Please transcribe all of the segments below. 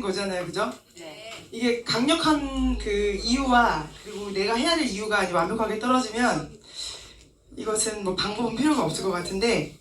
거잖아요, 그죠? 네. 이게 강력한 그 이유와 그리고 내가 해야 될 이유가 이제 완벽하게 떨어지면 이것은 뭐 방법은 필요가 없을 것 같은데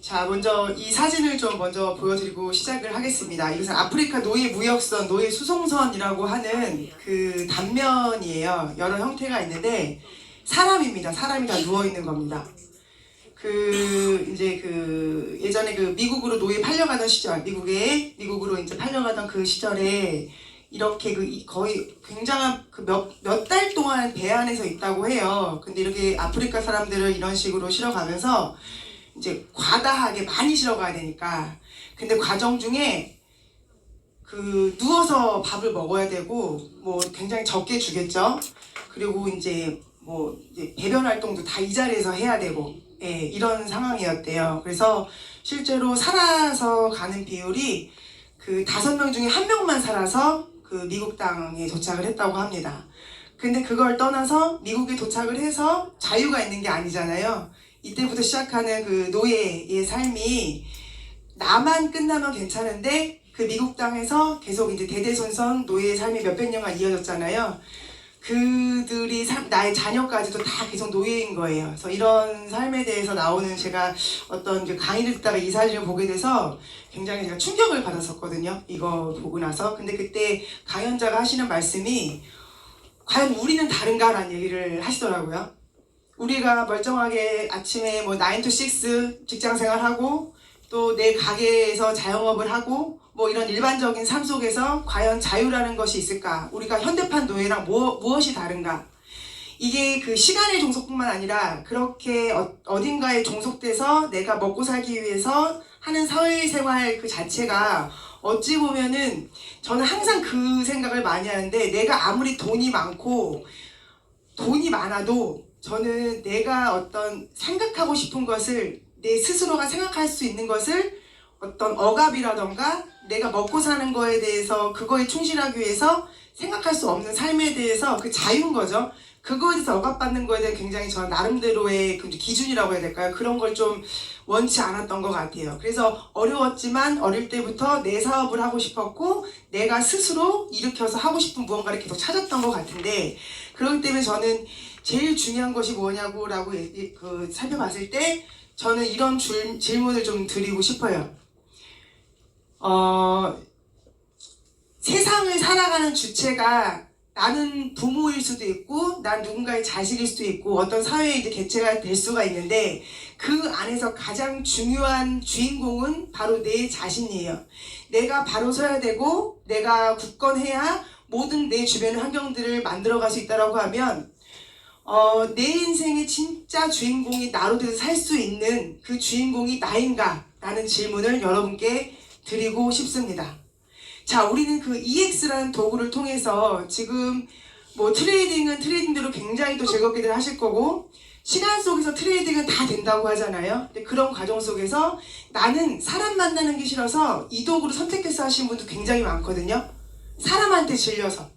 자 먼저 이 사진을 좀 먼저 보여드리고 시작을 하겠습니다. 이것은 아프리카 노예 무역선, 노예 수송선이라고 하는 그 단면이에요. 여러 형태가 있는데 사람입니다. 사람이 다 누워 있는 겁니다. 그 이제 그 예전에 그 미국으로 노예 팔려가던 시절, 미국에 미국으로 이제 팔려가던 그 시절에 이렇게 그 이- 거의 굉장한 그 몇몇 달 동안 배 안에서 있다고 해요. 근데 이렇게 아프리카 사람들을 이런 식으로 실어가면서 이제 과다하게 많이 실어가야 되니까. 근데 과정 중에 그 누워서 밥을 먹어야 되고 뭐 굉장히 적게 주겠죠. 그리고 이제 뭐 이제 배변 활동도 다 이 자리에서 해야 되고 예, 이런 상황이었대요. 그래서 실제로 살아서 가는 비율이 그 다섯 명 중에 한 명만 살아서 그 미국 땅에 도착을 했다고 합니다. 근데 그걸 떠나서 미국에 도착을 해서 자유가 있는 게 아니잖아요. 이때부터 시작하는 그 노예의 삶이 나만 끝나면 괜찮은데 그 미국 땅에서 계속 이제 대대손손 노예의 삶이 몇백 년간 이어졌잖아요. 그들이 삶- 나의 자녀까지도 다 계속 노예인 거예요. 그래서 이런 삶에 대해서 나오는 제가 어떤 그 강의를 듣다가 이 사진을 보게 돼서 굉장히 제가 충격을 받았었거든요. 이거 보고 나서. 근데 그때 강연자가 하시는 말씀이 과연 우리는 다른가라는 얘기를 하시더라고요. 우리가 멀쩡하게 아침에 뭐 9 to 6 직장 생활하고 또 내 가게에서 자영업을 하고 뭐 이런 일반적인 삶 속에서 과연 자유라는 것이 있을까? 우리가 현대판 노예랑 뭐, 무엇이 다른가? 이게 그 시간의 종속뿐만 아니라 그렇게 어, 딘가에 종속돼서 내가 먹고 살기 위해서 하는 사회생활 그 자체가 어찌 보면은 저는 항상 그 생각을 많이 하는데 내가 아무리 돈이 많고 돈이 많아도 저는 내가 어떤 생각하고 싶은 것을 내 스스로가 생각할 수 있는 것을 어떤 억압이라던가 내가 먹고 사는 거에 대해서 그거에 충실하기 위해서 생각할 수 없는 삶에 대해서 그 자유인 거죠. 그거에 대해서 억압받는 거에 대해 굉장히 저 나름대로의 그 기준이라고 해야 될까요? 그런 걸 좀 원치 않았던 것 같아요. 그래서 어려웠지만 어릴 때부터 내 사업을 하고 싶었고 내가 스스로 일으켜서 하고 싶은 무언가를 계속 찾았던 것 같은데 그렇기 때문에 저는 제일 중요한 것이 뭐냐고 라고 예- 예- 그 살펴봤을 때 저는 이런 줄- 질문을 좀 드리고 싶어요. 어, 세상을 살아가는 주체가 나는 부모일 수도 있고, 난 누군가의 자식일 수도 있고, 어떤 사회의 개체가 될 수가 있는데, 그 안에서 가장 중요한 주인공은 바로 내 자신이에요. 내가 바로 서야 되고, 내가 굳건해야 모든 내 주변의 환경들을 만들어갈 수 있다라고 하면, 어, 내 인생의 진짜 주인공이 나로 돼서 살 수 있는 그 주인공이 나인가? 라는 질문을 여러분께 드리고 싶습니다. 자, 우리는 그 EX라는 도구를 통해서 지금 뭐 트레이딩은 트레이딩대로 굉장히 또 즐겁게들 하실 거고, 시간 속에서 트레이딩은 다 된다고 하잖아요. 근데 그런 과정 속에서 나는 사람 만나는 게 싫어서 이 도구를 선택해서 하시는 분도 굉장히 많거든요. 사람한테 질려서.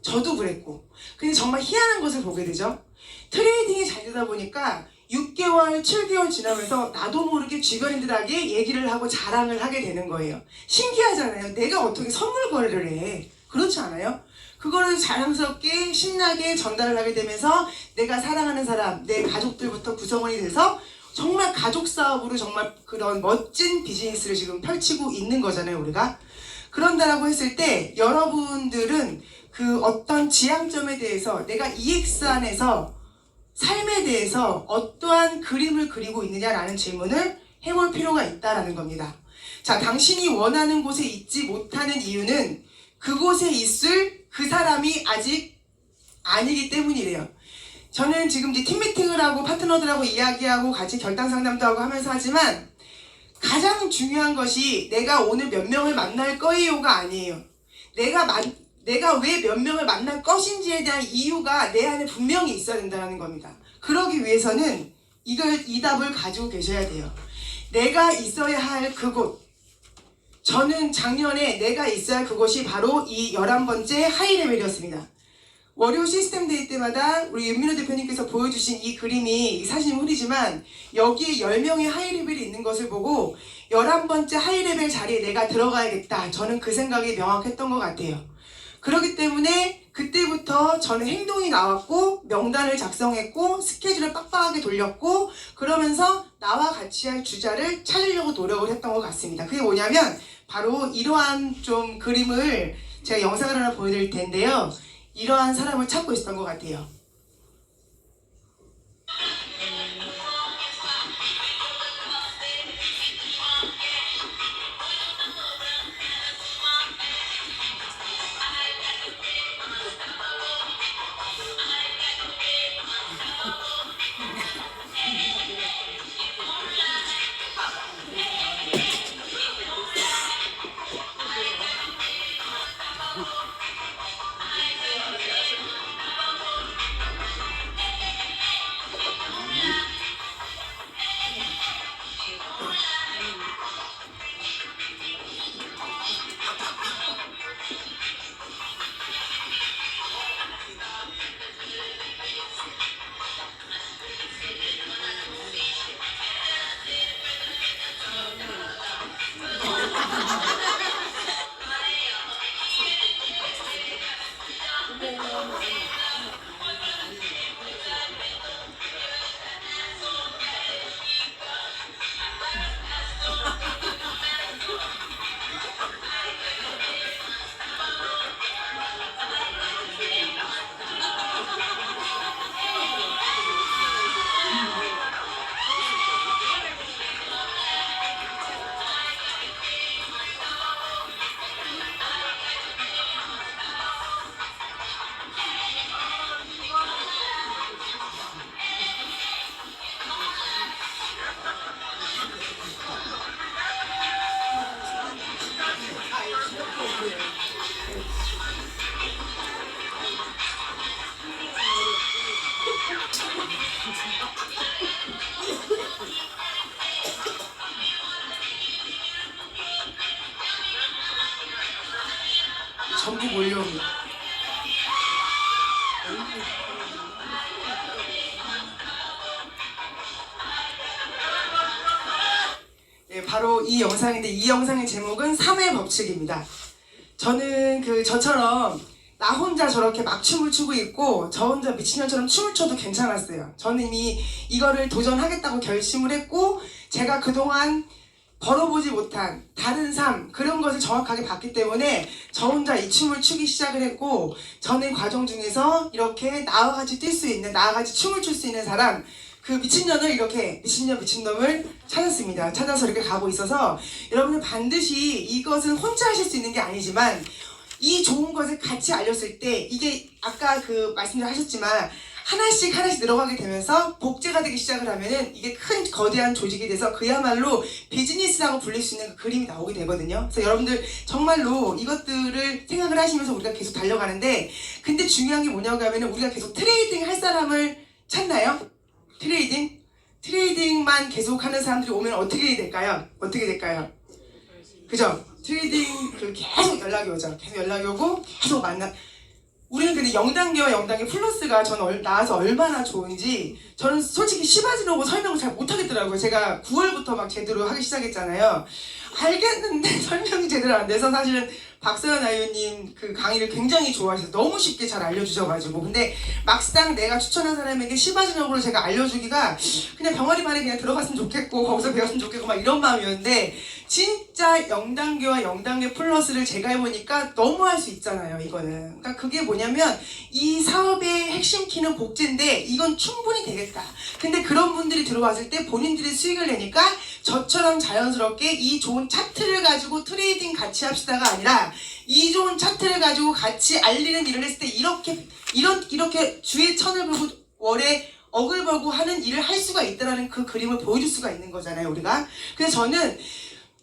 저도 그랬고. 근데 정말 희한한 것을 보게 되죠. 트레이딩이 잘 되다 보니까 6개월, 7개월 지나면서 나도 모르게 주변인들에게 얘기를 하고 자랑을 하게 되는 거예요. 신기하잖아요. 내가 어떻게 선물 거래를 해. 그렇지 않아요? 그거를 자랑스럽게 신나게 전달을 하게 되면서 내가 사랑하는 사람, 내 가족들부터 구성원이 돼서 정말 가족 사업으로 정말 그런 멋진 비즈니스를 지금 펼치고 있는 거잖아요, 우리가. 그런다라고 했을 때 여러분들은 그 어떤 지향점에 대해서 내가 EX 안에서 삶에 대해서 어떠한 그림을 그리고 있느냐라는 질문을 해볼 필요가 있다라는 겁니다. 자, 당신이 원하는 곳에 있지 못하는 이유는 그곳에 있을 그 사람이 아직 아니기 때문이래요. 저는 지금 이제 팀 미팅을 하고 파트너들하고 이야기하고 같이 결단 상담도 하고 하면서 하지만 가장 중요한 것이 내가 오늘 몇 명을 만날 거예요가 아니에요. 내가 만, 내가 왜 몇 명을 만날 것인지에 대한 이유가 내 안에 분명히 있어야 된다는 겁니다. 그러기 위해서는 이걸 이 답을 가지고 계셔야 돼요. 내가 있어야 할 그곳. 저는 작년에 내가 있어야 할 그곳이 바로 이 11번째 하이레벨이었습니다. 월요 시스템 데이 때마다 우리 윤민호 대표님께서 보여주신 이 그림이 이 사진이 흐리지만 여기에 10명의 하이레벨이 있는 것을 보고 11번째 하이레벨 자리에 내가 들어가야겠다. 저는 그 생각이 명확했던 것 같아요. 그렇기 때문에 그때부터 저는 행동이 나왔고 명단을 작성했고 스케줄을 빡빡하게 돌렸고 그러면서 나와 같이 할 주자를 찾으려고 노력을 했던 것 같습니다. 그게 뭐냐면 바로 이러한 좀 그림을 제가 영상을 하나 보여드릴 텐데요. 이러한 사람을 찾고 있었던 것 같아요. 이 영상의 제목은 3의 법칙입니다. 저는 그 저처럼 나 혼자 저렇게 막 춤을 추고 있고 저 혼자 미친년처럼 춤을 춰도 괜찮았어요. 저는 이미 이거를 도전하겠다고 결심을 했고 제가 그동안 벌어보지 못한 다른 삶 그런 것을 정확하게 봤기 때문에 저 혼자 이 춤을 추기 시작을 했고 저는 과정 중에서 이렇게 나와 같이 뛸 수 있는 나와 같이 춤을 출 수 있는 사람 그 미친년을 이렇게 미친년 미친놈을 찾았습니다. 찾아서 이렇게 가고 있어서 여러분은 반드시 이것은 혼자 하실 수 있는 게 아니지만 이 좋은 것을 같이 알렸을 때 이게 아까 그 말씀을 하셨지만 하나씩 하나씩 늘어가게 되면서 복제가 되기 시작을 하면은 이게 큰 거대한 조직이 돼서 그야말로 비즈니스라고 불릴 수 있는 그 그림이 나오게 되거든요. 그래서 여러분들 정말로 이것들을 생각을 하시면서 우리가 계속 달려가는데 근데 중요한 게 뭐냐고 하면은 우리가 계속 트레이딩 할 사람을 찾나요? 트레이딩? 트레이딩만 계속 하는 사람들이 오면 어떻게 될까요? 어떻게 될까요? 그죠? 트레이딩 그 계속 연락이 오죠. 계속 연락이 오고 계속 만나. 우리는 근데 0단계와 0단계 플러스가 얼- 나와서 얼마나 좋은지 저는 솔직히 시바지노고 설명을 잘 못하겠더라고요. 제가 9월부터 막 제대로 하기 시작했잖아요. 알겠는데 설명이 제대로 안 돼서 사실은 박서연 아이유님 그 강의를 굉장히 좋아해서 너무 쉽게 잘 알려주셔가지고. 근데 막상 내가 추천한 사람에게 시바지노를 제가 알려주기가 그냥 병아리만에 그냥 들어갔으면 좋겠고 거기서 배웠으면 좋겠고 막 이런 마음이었는데 진짜 0단계와 0단계 플러스를 제가 해보니까 너무 할 수 있잖아요 이거는. 그러니까 그게 뭐냐면 이 사업의 핵심 키는 복제인데 이건 충분히 되겠다. 근데 그런 분들이 들어왔을 때 본인들이 수익을 내니까 저처럼 자연스럽게 이 좋은 차트를 가지고 트레이딩 같이 합시다가 아니라 이 좋은 차트를 가지고 같이 알리는 일을 했을 때 이렇게 이런 이렇게 주에 천을 벌고 월에 억을 벌고 하는 일을 할 수가 있다라는 그 그림을 보여줄 수가 있는 거잖아요 우리가. 그래서 저는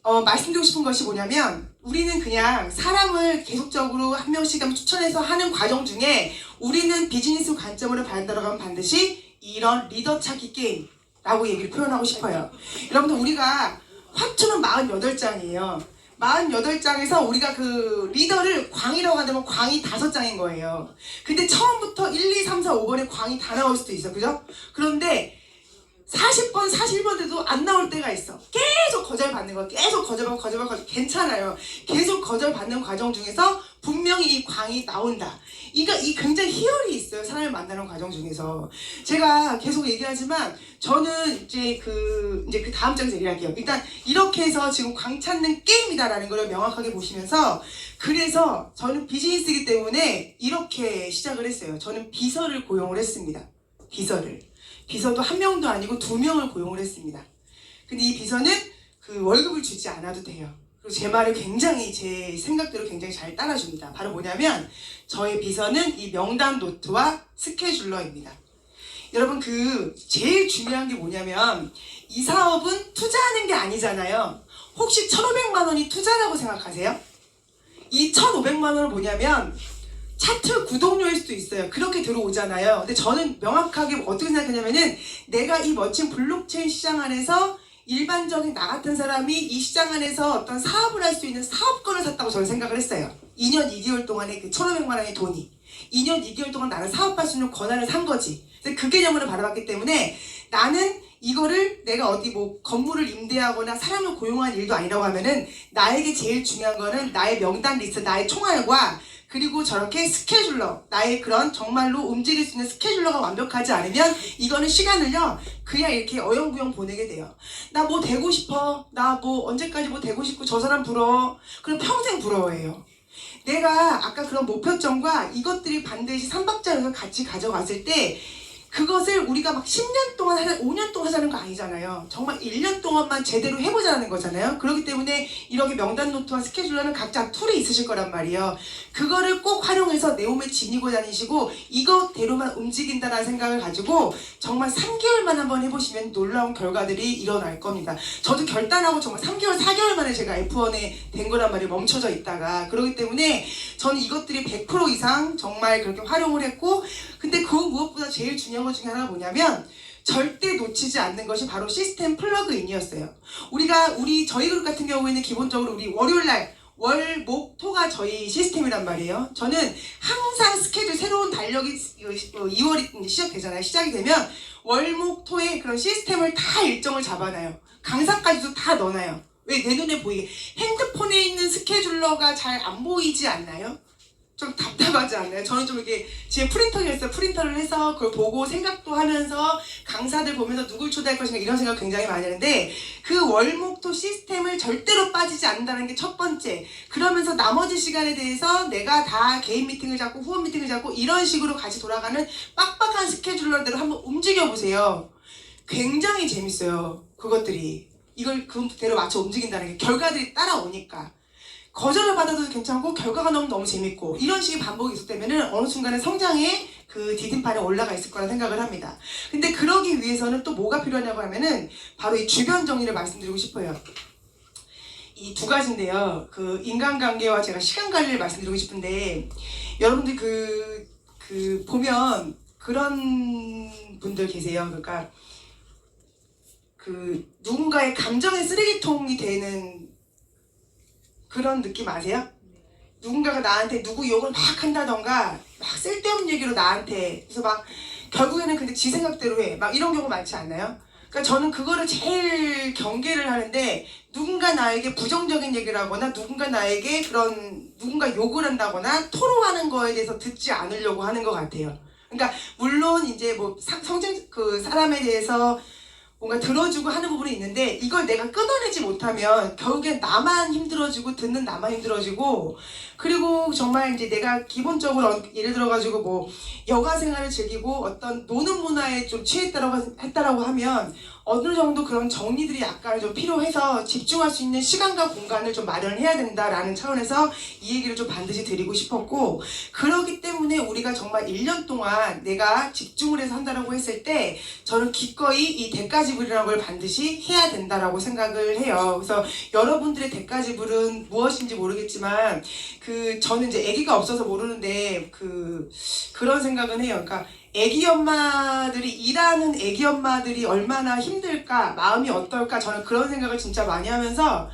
어, 말씀드리고 싶은 것이 뭐냐면 우리는 그냥 사람을 계속적으로 한 명씩 하면 추천해서 하는 과정 중에 우리는 비즈니스 관점으로 하면 반드시 이런 리더 찾기 게임라고 얘기를 표현하고 싶어요. 여러분들 우리가 화투는 48장이에요. 48장에서 우리가 그 리더를 광이라고 한다면 광이 다섯 장인 거예요. 근데 처음부터 1, 2, 3, 4, 5번에 광이 다 나올 수도 있어. 그죠? 그런데 40번, 41번 돼도 안 나올 때가 있어. 계속 거절받는 거야. 계속 거절받고 거절받고 거절. 괜찮아요. 계속 거절받는 과정 중에서 분명히 이 광이 나온다. 이가 이 굉장히 희열이 있어요. 사람을 만나는 과정 중에서. 제가 계속 얘기하지만 저는 이제 그 이제 그 다음 장에서 얘기할게요. 일단 이렇게 해서 지금 광 찾는 게임이다라는 걸 명확하게 보시면서 그래서 저는 비즈니스이기 때문에 이렇게 시작을 했어요. 저는 비서를 고용을 했습니다. 비서를. 비서도 한 명도 아니고 두 명을 고용을 했습니다. 근데 이 비서는 그 월급을 주지 않아도 돼요. 그리고 제 말을 굉장히 제 생각대로 굉장히 잘 따라줍니다. 바로 뭐냐면 저의 비서는 이 명단 노트와 스케줄러입니다. 여러분 그 제일 중요한 게 뭐냐면 이 사업은 투자하는 게 아니잖아요. 혹시 1,500만 원이 투자라고 생각하세요? 이 1,500만 원은 뭐냐면 차트 구독료일 수도 있어요. 그렇게 들어오잖아요. 근데 저는 명확하게 어떻게 생각하냐면은 내가 이 멋진 블록체인 시장 안에서 일반적인 나 같은 사람이 이 시장 안에서 어떤 사업을 할 수 있는 사업권을 샀다고 저는 생각을 했어요. 2년 2개월 동안에 그 1,500만 원의 돈이 2년 2개월 동안 나는 사업할 수 있는 권한을 산 거지. 근데 그 개념으로 바라봤기 때문에 나는 이거를 내가 어디 뭐 건물을 임대하거나 사람을 고용한 일도 아니라고 하면은 나에게 제일 중요한 거는 나의 명단 리스트, 나의 총알과 그리고 저렇게 스케줄러, 나의 그런 정말로 움직일 수 있는 스케줄러가 완벽하지 않으면 이거는 시간을요, 그냥 이렇게 어영부영 보내게 돼요. 나 뭐 되고 싶어. 나 뭐 언제까지 뭐 되고 싶고 저 사람 부러워. 그럼 평생 부러워해요. 내가 아까 그런 목표점과 이것들이 반드시 삼박자를 같이 가져갔을 때 그것을 우리가 막 10년 동안 하는 5년 동안 하자는 거 아니잖아요. 정말 1년 동안만 제대로 해보자는 거잖아요. 그렇기 때문에 이렇게 명단 노트와 스케줄러는 각자 툴이 있으실 거란 말이에요. 그거를 꼭 활용해서 내 몸에 지니고 다니시고 이것대로만 움직인다라는 생각을 가지고 정말 3개월만 한번 해보시면 놀라운 결과들이 일어날 겁니다. 저도 결단하고 정말 3개월, 4개월 만에 제가 F1에 된 거란 말이에요. 멈춰져 있다가. 그렇기 때문에 저는 이것들이 100% 이상 정말 그렇게 활용을 했고 근데 그 무엇보다 제일 중요한 것 중에 하나가 뭐냐면 절대 놓치지 않는 것이 바로 시스템 플러그인이었어요. 우리가 우리 저희 그룹 같은 경우에는 기본적으로 우리 월요일 날 월, 목, 토가 저희 시스템이란 말이에요. 저는 항상 스케줄 새로운 달력이 2월이 시작되잖아요. 시작이 되면 월, 목, 토의 그런 시스템을 다 일정을 잡아놔요. 강사까지도 다 넣어놔요. 왜 내 눈에 보이게 핸드폰에 있는 스케줄러가 잘 안 보이지 않나요? 좀 답답하지 않나요? 저는 좀 이렇게 제 프린터가 있어요. 프린터를 해서 그걸 보고 생각도 하면서 강사들 보면서 누굴 초대할 것인가 이런 생각 굉장히 많이 하는데 그 월목토 시스템을 절대로 빠지지 않는다는 게 첫 번째. 그러면서 나머지 시간에 대해서 내가 다 개인 미팅을 잡고 후원 미팅을 잡고 이런 식으로 같이 돌아가는 빡빡한 스케줄러대로 한번 움직여 보세요. 굉장히 재밌어요. 그것들이. 이걸 그대로 맞춰 움직인다는 게 결과들이 따라오니까. 거절을 받아도 괜찮고 결과가 너무 너무 재밌고 이런 식의 반복이 있었다면은 어느 순간에 성장의 그 디딤판에 올라가 있을 거라 생각을 합니다. 근데 그러기 위해서는 또 뭐가 필요하냐고 하면은 바로 이 주변 정리를 말씀드리고 싶어요. 이 두 가지인데요. 그 인간관계와 제가 시간 관리를 말씀드리고 싶은데 여러분들 그, 그 보면 그런 분들 계세요. 그러니까 그 누군가의 감정의 쓰레기통이 되는 그런 느낌 아세요? 누군가가 나한테 누구 욕을 막 한다던가 막 쓸데없는 얘기로 나한테 그래서 막 결국에는 근데 지 생각대로 해. 막 이런 경우 많지 않나요? 그러니까 저는 그거를 제일 경계를 하는데 누군가 나에게 부정적인 얘기를 하거나 누군가 나에게 그런 누군가 욕을 한다거나 토로하는 거에 대해서 듣지 않으려고 하는 것 같아요. 그러니까 물론 이제 뭐 사- 성장 그 사람에 대해서 뭔가 들어주고 하는 부분이 있는데 이걸 내가 끊어내지 못하면 결국엔 나만 힘들어지고 듣는 나만 힘들어지고 그리고 정말 이제 내가 기본적으로 어- 예를 들어가지고 뭐 여가 생활을 즐기고 어떤 노는 문화에 좀 취했다라고 했다라고 하면 어느 정도 그런 정리들이 약간 좀 필요해서 집중할 수 있는 시간과 공간을 좀 마련해야 된다라는 차원에서 이 얘기를 좀 반드시 드리고 싶었고 그렇기 때문에 우리가 정말 1년 동안 내가 집중을 해서 한다라고 했을 때 저는 기꺼이 이 대가 지불이라는 걸 반드시 해야 된다라고 생각을 해요. 그래서 여러분들의 대가 지불은 무엇인지 모르겠지만 그 저는 이제 아기가 없어서 모르는데 그 그런 생각은 해요. 그러니까 아기 엄마들이 일하는 아기 엄마들이 얼마나 힘들까 마음이 어떨까 저는 그런 생각을 진짜 많이 하면서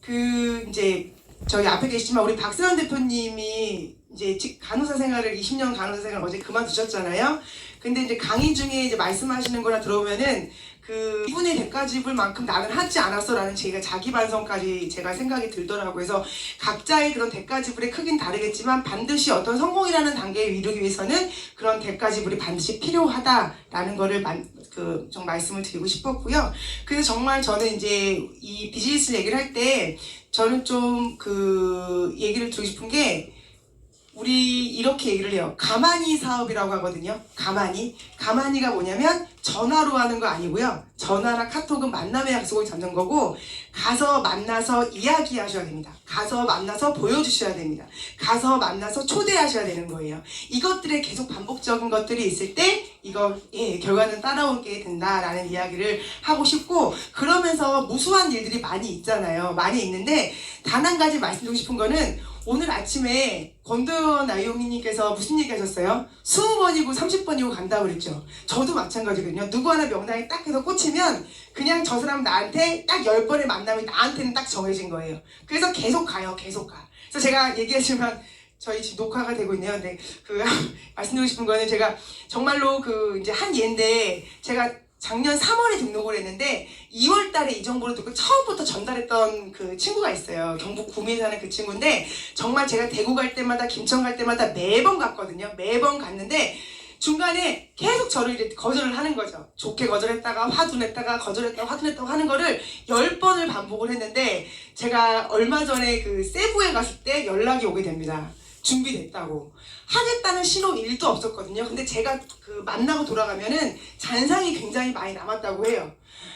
그 이제 저희 앞에 계시지만 우리 박세현 대표님이 이제 직- 간호사 생활을 20년 간호사 생활 어제 그만두셨잖아요. 근데 이제 강의 중에 이제 말씀하시는 거나 들어오면은 그 이분의 대가집을 만큼 나는 하지 않았어라는 제가 자기 반성까지 제가 생각이 들더라고요. 그래서 각자의 그런 대가 지불의 크긴 다르겠지만 반드시 어떤 성공이라는 단계에 이르기 위해서는 그런 대가 지불이 반드시 필요하다라는 거를 만, 그, 좀 말씀을 드리고 싶었고요. 그래서 정말 저는 이제 이 비즈니스 얘기를 할 때 저는 좀 그 얘기를 드리고 싶은 게 우리 이렇게 얘기를 해요. 가만히 사업이라고 하거든요. 가만히. 가만히가 뭐냐면 전화로 하는 거 아니고요. 전화랑 카톡은 만남의 약속을 잡는 거고 가서 만나서 이야기하셔야 됩니다. 가서 만나서 보여주셔야 됩니다. 가서 만나서 초대하셔야 되는 거예요. 이것들에 계속 반복적인 것들이 있을 때 이거 예, 결과는 따라오게 된다라는 이야기를 하고 싶고 그러면서 무수한 일들이 많이 있잖아요. 많이 있는데 단 한 가지 말씀드리고 싶은 거는 오늘 아침에 권도현 나이오미님께서 무슨 얘기 하셨어요? 20번이고 30번이고 간다고 그랬죠. 저도 마찬가지거든요. 누구 하나 명단에 딱 해서 꽂히면 그냥 저 사람 나한테 딱 10번의 만남이 나한테는 딱 정해진 거예요. 그래서 계속 가요. 계속 가. 그래서 제가 얘기하지만 저희 지금 녹화가 되고 있네요. 근데 그 말씀드리고 싶은 거는 제가 정말로 그 이제 한 예인데 제가 작년 3월에 등록을 했는데 2월 달에 이 정보를 듣고 처음부터 전달했던 그 친구가 있어요. 경북 구미에 사는 그 친구인데 정말 제가 대구 갈 때마다 김천 갈 때마다 매번 갔거든요. 매번 갔는데 중간에 계속 저를 거절을 하는 거죠. 좋게 거절했다가 화도 냈다가 거절했다가 화도 냈다가 하는 거를 10번을 반복을 했는데 제가 얼마 전에 그 세부에 갔을 때 연락이 오게 됩니다. 준비됐다고. 하겠다는 신호 1도 없었거든요. 근데 제가 그 만나고 돌아가면은 잔상이 굉장히 많이 남았다고 해요.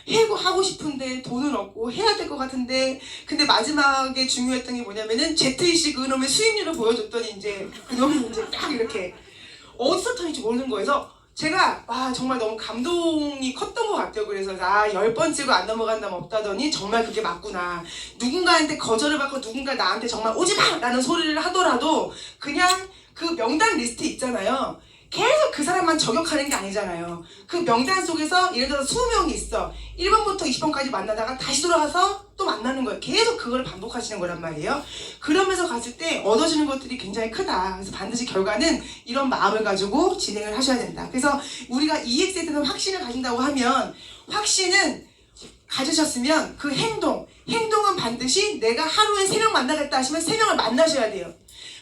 해고 하고 싶은데 돈은 없고 해야 될 것 같은데 근데 마지막에 중요했던 게 뭐냐면은 ZEC 그놈의 수익률을 보여줬더니 이제 그놈이 이제 딱 이렇게 어디서 터인지 모르는 거여서 제가 와 정말 너무 감동이 컸던 것 같아요. 그래서 아 열 번째고 안 넘어간다면 없다더니 정말 그게 맞구나. 누군가한테 거절을 받고 누군가 나한테 정말 오지 마라는 소리를 하더라도 그냥 그 명단 리스트 있잖아요. 계속 그 사람만 저격하는 게 아니잖아요. 그 명단 속에서 예를 들어서 20명이 있어. 1번부터 20번까지 만나다가 다시 돌아가서 또 만나는 거예요. 계속 그걸 반복하시는 거란 말이에요. 그러면서 갔을 때 얻어지는 것들이 굉장히 크다. 그래서 반드시 결과는 이런 마음을 가지고 진행을 하셔야 된다. 그래서 우리가 EX에 대해서 확신을 가진다고 하면 확신은 가지셨으면 그 행동, 행동은 반드시 내가 하루에 3명 만나겠다 하시면 3명을 만나셔야 돼요.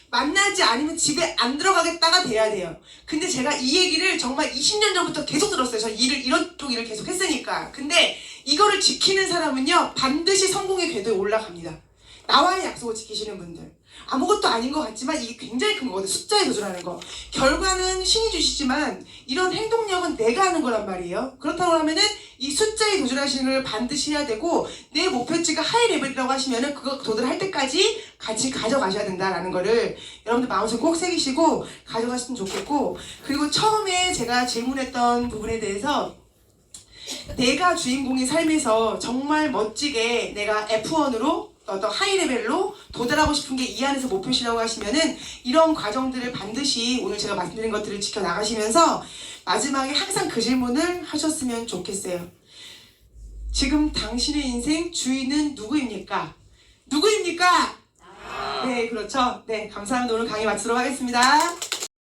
만나지 않으면 집에 안 들어가겠다가 돼야 돼요. 근데 제가 이 얘기를 정말 20년 전부터 계속 들었어요. 저 일을 이런 쪽 일을 계속 했으니까. 근데 이거를 지키는 사람은요 반드시 성공의 궤도에 올라갑니다. 나와의 약속을 지키시는 분들. 아무것도 아닌 것 같지만 이게 굉장히 큰 거거든요. 숫자에 도전하는 거. 결과는 신이 주시지만 이런 행동력은 내가 하는 거란 말이에요. 그렇다고 하면은 이 숫자에 도전하시는 걸 반드시 해야 되고 내 목표치가 하이 레벨이라고 하시면은 그거 도달할 때까지 같이 가져가셔야 된다라는 거를 여러분들 마음속에 꼭 새기시고 가져가시면 좋겠고 그리고 처음에 제가 질문했던 부분에 대해서 내가 주인공의 삶에서 정말 멋지게 내가 F1으로 어떤 하이 레벨로 도달하고 싶은 게 이 안에서 목표시라고 하시면은 이런 과정들을 반드시 오늘 제가 말씀드린 것들을 지켜 나가시면서 마지막에 항상 그 질문을 하셨으면 좋겠어요. 지금 당신의 인생 주인은 누구입니까? 누구입니까? 네, 그렇죠. 네, 감사합니다. 오늘 강의 마치도록 하겠습니다.